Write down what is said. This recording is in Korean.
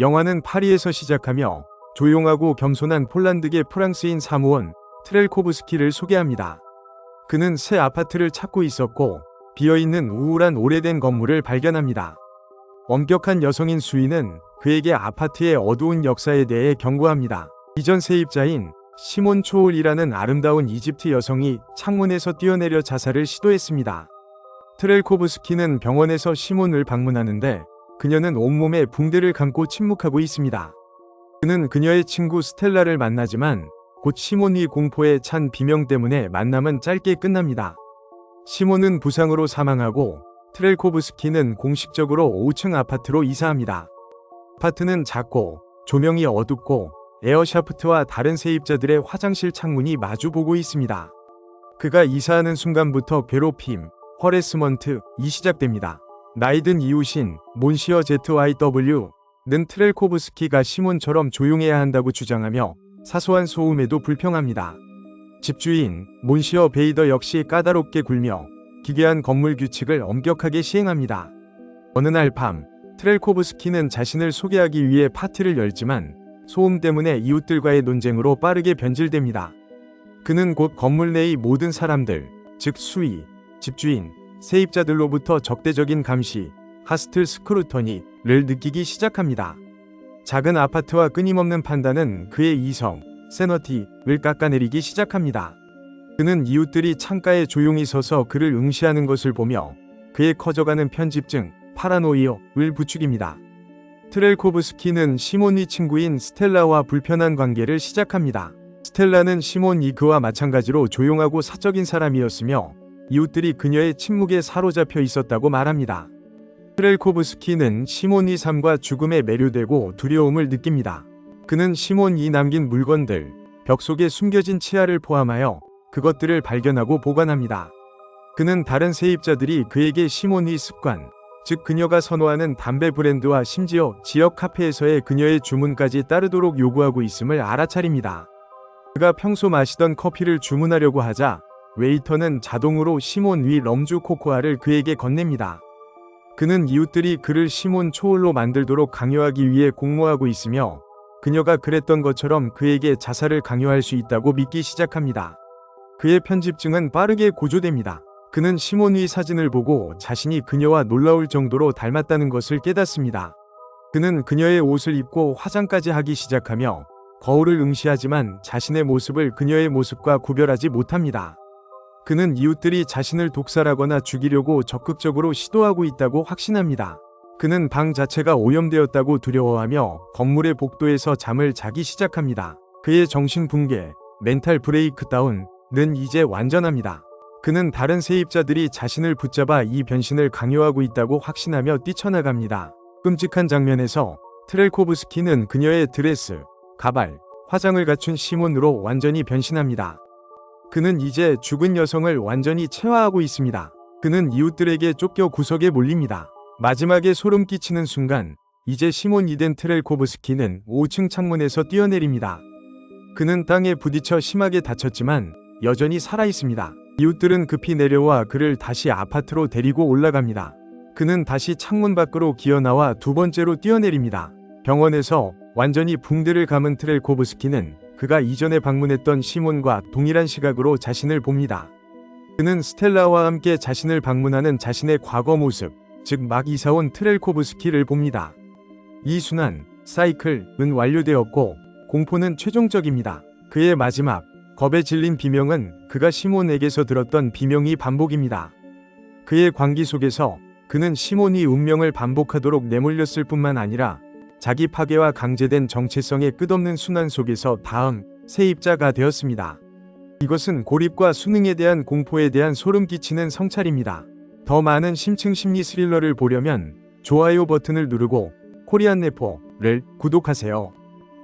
영화는 파리에서 시작하며 조용하고 겸손한 폴란드계 프랑스인 사무원 트렐코브스키를 소개합니다. 그는 새 아파트를 찾고 있었고 비어있는 우울한 오래된 건물을 발견합니다. 엄격한 여성인 수인은 그에게 아파트의 어두운 역사에 대해 경고합니다. 이전 세입자인 시몬 초올이라는 아름다운 이집트 여성이 창문에서 뛰어내려 자살을 시도했습니다. 트렐코브스키는 병원에서 시몬을 방문하는데 그녀는 온몸에 붕대를 감고 침묵하고 있습니다. 그는 그녀의 친구 스텔라를 만나지만 곧 시몬이 공포에 찬 비명 때문에 만남은 짧게 끝납니다. 시몬은 부상으로 사망하고 트렐코브스키는 공식적으로 5층 아파트로 이사합니다. 아파트는 작고 조명이 어둡고 에어샤프트와 다른 세입자들의 화장실 창문이 마주보고 있습니다. 그가 이사하는 순간부터 괴롭힘, 허레스먼트, 이 시작됩니다. 나이든 이웃인 몬시어 ZYW는 트렐코브스키가 시몬처럼 조용해야 한다고 주장하며 사소한 소음에도 불평합니다. 집주인 몬시어 베이더 역시 까다롭게 굴며 기괴한 건물 규칙을 엄격하게 시행합니다. 어느 날 밤 트렐코브스키는 자신을 소개하기 위해 파티를 열지만 소음 때문에 이웃들과의 논쟁으로 빠르게 변질됩니다. 그는 곧 건물 내의 모든 사람들, 즉 수위, 집주인, 세입자들로부터 적대적인 감시, 하스틀 스크루터니를 느끼기 시작합니다. 작은 아파트와 끊임없는 판단은 그의 이성, 세너티를 깎아내리기 시작합니다. 그는 이웃들이 창가에 조용히 서서 그를 응시하는 것을 보며 그의 커져가는 편집증, 파라노이어를 부추깁니다. 트렐코브스키는 시몬이 친구인 스텔라와 불편한 관계를 시작합니다. 스텔라는 시몬 이 그와 마찬가지로 조용하고 사적인 사람이었으며 이웃들이 그녀의 침묵에 사로잡혀 있었다고 말합니다. 트렐코브스키는 시몬이 삶과 죽음에 매료되고 두려움을 느낍니다. 그는 시몬이 남긴 물건들, 벽 속에 숨겨진 치아를 포함하여 그것들을 발견하고 보관합니다. 그는 다른 세입자들이 그에게 시몬이 습관, 즉 그녀가 선호하는 담배 브랜드와 심지어 지역 카페에서의 그녀의 주문까지 따르도록 요구하고 있음을 알아차립니다. 그가 평소 마시던 커피를 주문하려고 하자 웨이터는 자동으로 시몬 위 럼주 코코아를 그에게 건넵니다. 그는 이웃들이 그를 시몬 초월로 만들도록 강요하기 위해 공모하고 있으며 그녀가 그랬던 것처럼 그에게 자살을 강요할 수 있다고 믿기 시작합니다. 그의 편집증은 빠르게 고조됩니다. 그는 시몬의 사진을 보고 자신이 그녀와 놀라울 정도로 닮았다는 것을 깨닫습니다. 그는 그녀의 옷을 입고 화장까지 하기 시작하며 거울을 응시하지만 자신의 모습을 그녀의 모습과 구별하지 못합니다. 그는 이웃들이 자신을 독살하거나 죽이려고 적극적으로 시도하고 있다고 확신합니다. 그는 방 자체가 오염되었다고 두려워하며 건물의 복도에서 잠을 자기 시작합니다. 그의 정신 붕괴, 멘탈 브레이크 다운은 이제 완전합니다. 그는 다른 세입자들이 자신을 붙잡아 이 변신을 강요하고 있다고 확신하며 뛰쳐나갑니다. 끔찍한 장면에서 트렐코브스키는 그녀의 드레스, 가발, 화장을 갖춘 시몬으로 완전히 변신합니다. 그는 이제 죽은 여성을 완전히 체화하고 있습니다. 그는 이웃들에게 쫓겨 구석에 몰립니다. 마지막에 소름 끼치는 순간 이제 시몬 이덴 트렐 코브스키는 5층 창문에서 뛰어내립니다. 그는 땅에 부딪혀 심하게 다쳤지만 여전히 살아 있습니다. 이웃들은 급히 내려와 그를 다시 아파트로 데리고 올라갑니다. 그는 다시 창문 밖으로 기어나와 두 번째로 뛰어내립니다. 병원에서 완전히 붕대를 감은 트렐코브스키는 그가 이전에 방문했던 시몬과 동일한 시각으로 자신을 봅니다. 그는 스텔라와 함께 자신을 방문하는 자신의 과거 모습, 즉 막 이사온 트렐코브스키를 봅니다. 이 순환, 사이클은 완료되었고 공포는 최종적입니다. 그의 마지막, 겁에 질린 비명은 그가 시몬에게서 들었던 비명이 반복입니다. 그의 광기 속에서 그는 시몬이 운명을 반복하도록 내몰렸을 뿐만 아니라 자기 파괴와 강제된 정체성의 끝없는 순환 속에서 다음 세입자가 되었습니다. 이것은 고립과 수능에 대한 공포에 대한 소름 끼치는 성찰입니다. 더 많은 심층 심리 스릴러를 보려면 좋아요 버튼을 누르고 코리안 네포를 구독하세요.